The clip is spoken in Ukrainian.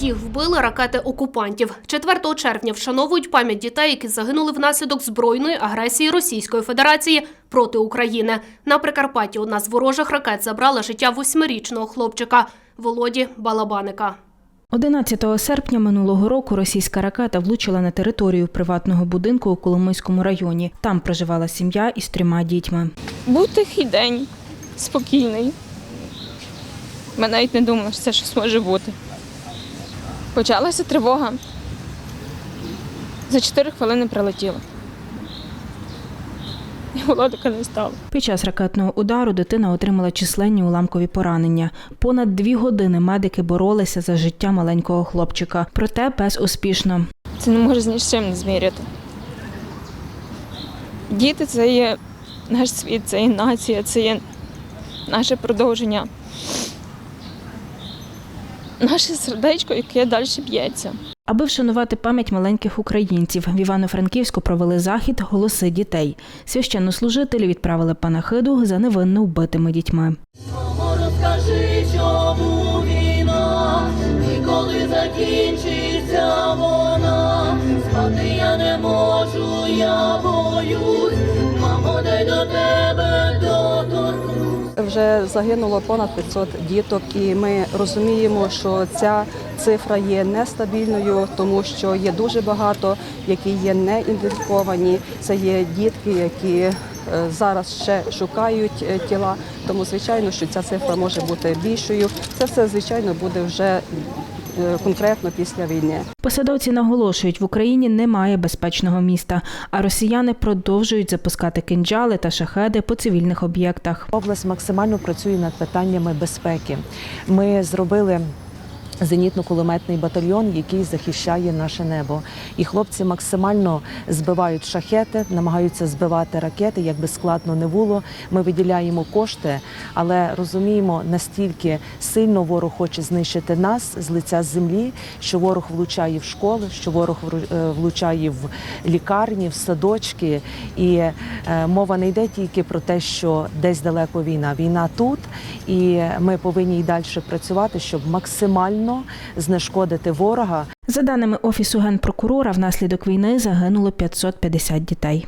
Їх вбили ракети окупантів. 4 червня вшановують пам'ять дітей, які загинули внаслідок збройної агресії Російської Федерації проти України. На Прикарпатті одна з ворожих ракет забрала життя восьмирічного хлопчика Володі Балабаника. 11 серпня минулого року російська ракета влучила на територію приватного будинку у Коломийському районі. Там проживала сім'я із трьома дітьми. Був тихий день, спокійний. Ми навіть не думали, що це щось може бути. Почалася тривога. За 4 хвилини прилетіло. І Володика не стало. Під час ракетного удару дитина отримала численні уламкові поранення. Понад дві години медики боролися за життя маленького хлопчика. Проте безуспішно. Це не може з чим не зміряти. Діти це є наш світ, це є нація, це є наше продовження. Наше сердечко, яке далі б'ється. Аби вшанувати пам'ять маленьких українців, в Івано-Франківську провели захід Голоси дітей. Священнослужителі відправили панахиду за невинно вбитими дітьми. Мамо, розкажи, чому війна, і коли закінчиться вона, спати я не можу, я боюсь, Вже загинуло понад 500 діток, і ми розуміємо, що ця цифра є нестабільною, тому що є дуже багато, які є не ідентифіковані. Це є дітки, які е, зараз ще шукають е, тіла. Тому звичайно, що ця цифра може бути більшою. Це все звичайно буде вже конкретно після війни. Посадовці наголошують, в Україні немає безпечного міста, а росіяни продовжують запускати кинджали та шахеди по цивільних об'єктах. Область максимально працює над питаннями безпеки. Ми зробили. Зенітно-кулеметний батальйон, який захищає наше небо, і хлопці максимально збивають шахети, намагаються збивати ракети. Як би складно не було, ми виділяємо кошти, але розуміємо настільки сильно ворог хоче знищити нас з лиця землі, що ворог влучає в школи, що ворог е, влучає в лікарні, в садочки. І е, мова не йде тільки про те, що десь далеко війна. Війна тут, і ми повинні й далі працювати, щоб максимально знешкодити ворога. За даними офісу генпрокурора, внаслідок війни загинуло 550 дітей.